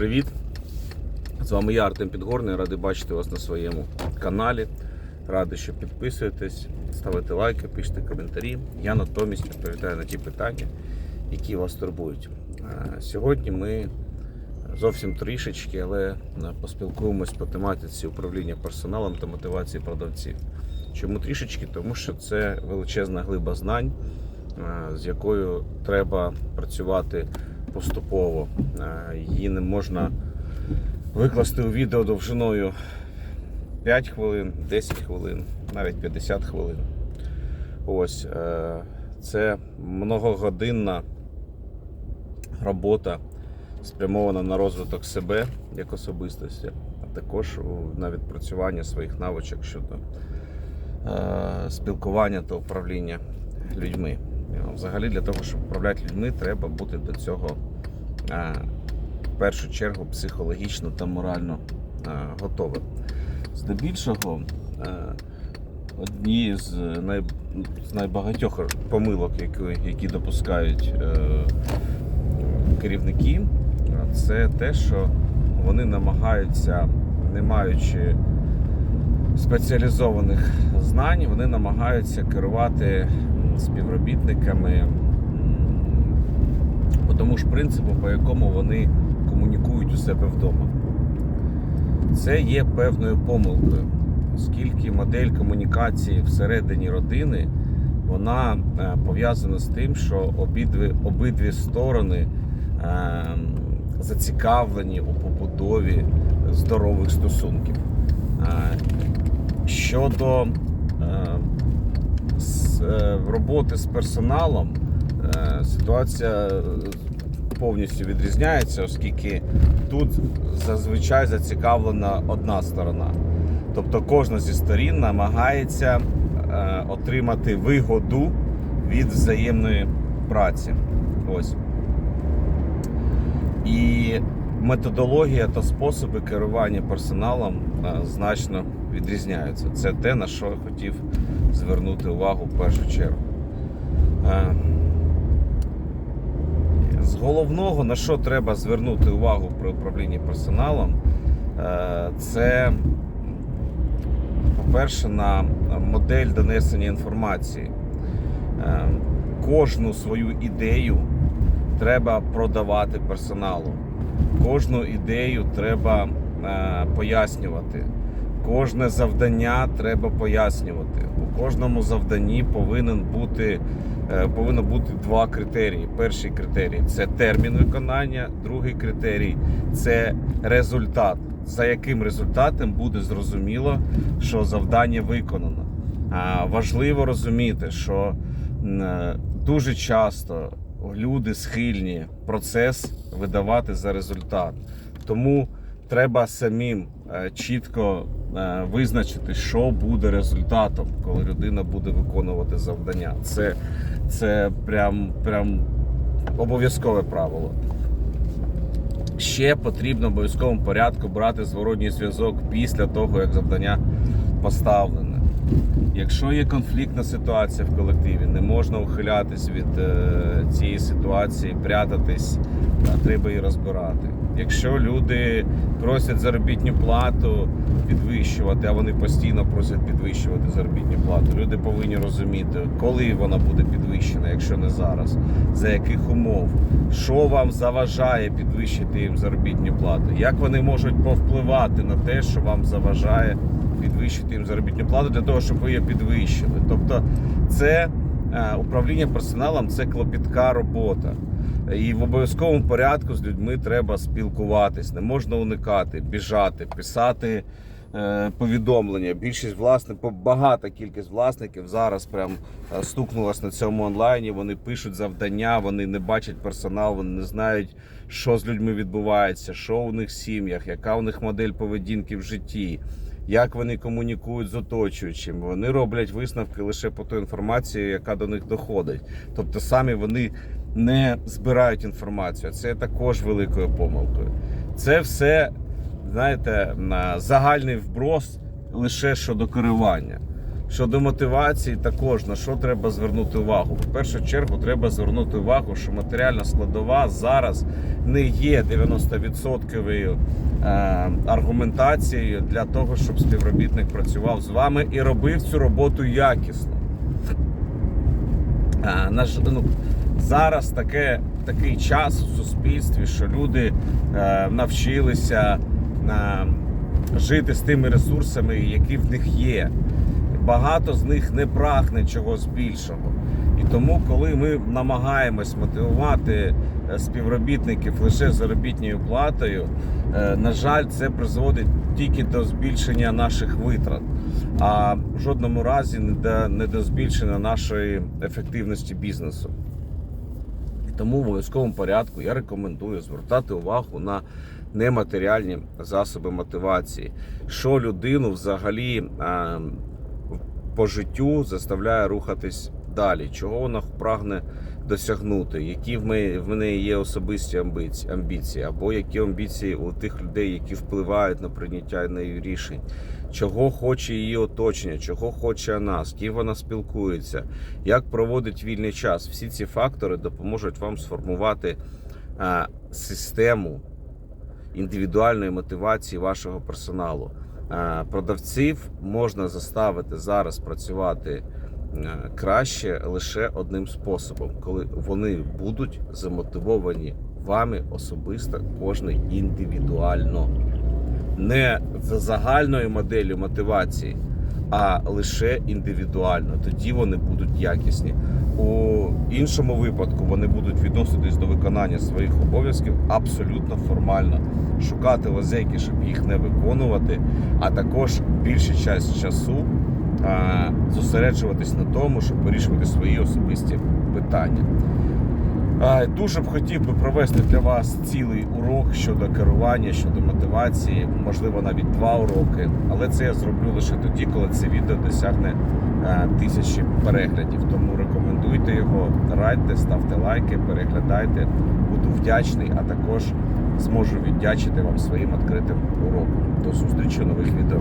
привіт! З вами я, Артем Підгорний. Радий бачити вас на своєму каналі. Радий, що підписуєтесь, ставите лайки, пишете коментарі. Я натомість відповідаю на ті питання, які вас турбують. Е, Сьогодні ми зовсім трішечки, але е, поспілкуємось по тематиці управління персоналом та мотивації продавців. Чому трішечки? Тому що це величезна глиба знань, е, з якою треба працювати поступово. Е, Її не можна викласти у відео довжиною 5 хвилин, 10 хвилин, навіть 50 хвилин. Ось е, це многогодинна робота, спрямована на розвиток себе як особистості, а також на відпрацювання своїх навичок щодо е, спілкування та управління людьми. Е, Взагалі, для того, щоб управляти людьми, треба бути до цього е, в першу чергу психологічно та морально е, готовим. Здебільшого, е, однією з, найбагатьох помилок, які, допускають керівники, це те, що вони намагаються, не маючи спеціалізованих знань, вони намагаються керувати співробітниками по тому ж принципу, по якому вони комунікують у себе вдома. Це є певною помилкою, оскільки модель комунікації всередині родини вона е, пов'язана з тим, що обидві, обидві сторони е, зацікавлені у побудові здорових стосунків. Е, Щодо е, роботи з персоналом, е, ситуація е, повністю відрізняється, оскільки тут зазвичай зацікавлена одна сторона. Тобто кожна зі сторін намагається отримати вигоду від взаємної праці. Ось. І методологія та способи керування персоналом значно відрізняються. Це те, на що я хотів звернути увагу в першу чергу. Е, З головного, на що треба звернути увагу при управлінні персоналом, е, це, по-перше, на модель донесення інформації. Е, Кожну свою ідею треба продавати персоналу. Кожну ідею треба пояснювати. Кожне завдання треба пояснювати. У кожному завданні повинен бути, е, повинно бути два критерії. Перший критерій це термін виконання, другий критерій це результат. За яким результатом буде зрозуміло, що завдання виконано. Важливо розуміти, що е, дуже часто люди схильні процес видавати за результат. Тому треба самим е, чітко е, визначити, що буде результатом, коли людина буде виконувати завдання. Це, це прям, прям обов'язкове правило. Ще потрібно в обов'язковому порядку брати зворотній зв'язок після того, як завдання поставлене. Якщо є конфліктна ситуація в колективі, не можна ухилятись від е, цієї ситуації, прятатись, а треба її розбирати. Якщо люди просять заробітну плату підвищувати, а вони постійно просять підвищувати заробітну плату, люди повинні розуміти, коли вона буде підвищена, якщо не зараз, за яких умов, що вам заважає підвищити їм заробітну плату, як вони можуть повпливати на те, що вам заважає підвищити їм заробітну плату для того, щоб ви її підвищили. Тобто, це е, управління персоналом це клопітка робота. І в обов'язковому порядку з людьми треба спілкуватись, не можна уникати, біжати, писати е, повідомлення. Більшість власників, багата кількість власників зараз прям е, стукнулась на цьому онлайні. Вони пишуть завдання, вони не бачать персонал, вони не знають, що з людьми відбувається, що у них в сім'ях, яка у них модель поведінки в житті як вони комунікують з оточуючими. Вони роблять висновки лише по ту інформації, яка до них доходить. Тобто самі вони не збирають інформацію. Це також великою помилкою. Це все, знаєте, на загальний вброс лише щодо керування. Щодо мотивації, також на що треба звернути увагу. В першу чергу треба звернути увагу, що матеріальна складова зараз не є 90% е, аргументацією для того, щоб співробітник працював з вами і робив цю роботу якісно. Е, ну, зараз таке, такий час у суспільстві, що люди е, навчилися жити з тими ресурсами, які в них є. Багато з них не прагне чогось більшого. І тому, коли ми намагаємось мотивувати е, співробітників лише заробітною платою, е, на жаль, це призводить тільки до збільшення наших витрат, а в жодному разі не до, не до збільшення нашої ефективності бізнесу. І тому в обов'язковому порядку я рекомендую звертати увагу на нематеріальні засоби мотивації, що людину взагалі е, по життю заставляє рухатись далі, чого вона прагне досягнути, які в мене, є особисті амбіції, або які амбіції у тих людей, які впливають на прийняття нею рішень, чого хоче її оточення, чого хоче вона, з ким вона спілкується, як проводить вільний час. Всі ці фактори допоможуть вам сформувати е, систему індивідуальної мотивації вашого персоналу. Е, Продавців можна заставити зараз працювати е, краще лише одним способом, коли вони будуть замотивовані вами особисто, кожний індивідуально, не за загальною моделлю мотивації, а лише індивідуально. Тоді вони будуть якісні. У іншому випадку вони будуть відноситись до виконання своїх обов'язків абсолютно формально, шукати лазейки, щоб їх не виконувати, а також більшу часть часу зосереджуватись на тому, щоб вирішувати свої особисті питання. А, Дуже б хотів би провести для вас цілий урок щодо керування, щодо мотивації, можливо, навіть два уроки. Але це я зроблю лише тоді, коли це відео досягне е, тисячі переглядів. Тому рекомендуйте його, радьте, ставте лайки, переглядайте. Буду вдячний, а також зможу віддячити вам своїм відкритим уроком. До зустрічі нових відео.